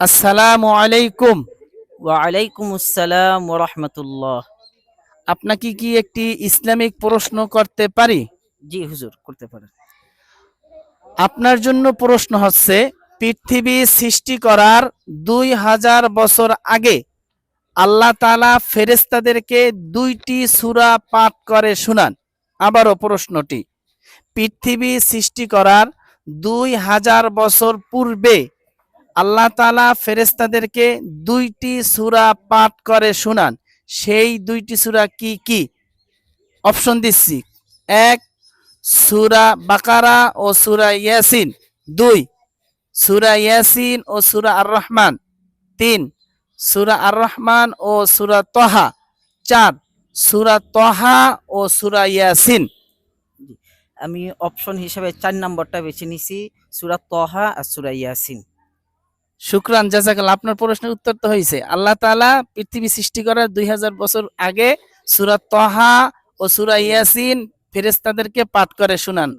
আসসালামু আলাইকুম। ওয়ালাইকুম আসসালাম রাহমাতুল্লাহ আপনাকে কি একটি ইসলামিক প্রশ্ন করতে পারি? জি হুজুর করতে পারেন। আপনার জন্য প্রশ্ন হচ্ছে পৃথিবী সৃষ্টি করার দুই হাজার বছর আগে আল্লাহ তালা ফেরেস্তাদেরকে দুইটি সূরা পাঠ করে শুনান। আবারও প্রশ্নটি পৃথিবী সৃষ্টি করার দুই হাজার বছর পূর্বে আল্লাহ তালা ফেরেস্তাদেরকে দুইটি সুরা পাঠ করে শুনান। সেই দুইটি সুরা কি কি? অপশন দিচ্ছি। এক, সুরা বাকারা ও সুরা ইয়াসিন। দুই, সুরা ইয়াসিন ও সুরা আর রহমান তিন, সুরা আর রহমান ও সুরা তহা। চার, সুরা তহা ও সুরা ইয়াসিন। আমি অপশন হিসেবে চার নম্বরটা বেছে নিছি, সুরা তহা আর সুরা ইয়াসিন। শুক্রান জাজাকাল আপনার প্রশ্নের উত্তর তো হয়েছে আল্লাহ তালা পৃথিবী সৃষ্টি করার দুই হাজার বছর আগে সুরা তহা ও সুরা ইয়াসিন ফেরেস্তাদেরকে পাঠ করে শুনান।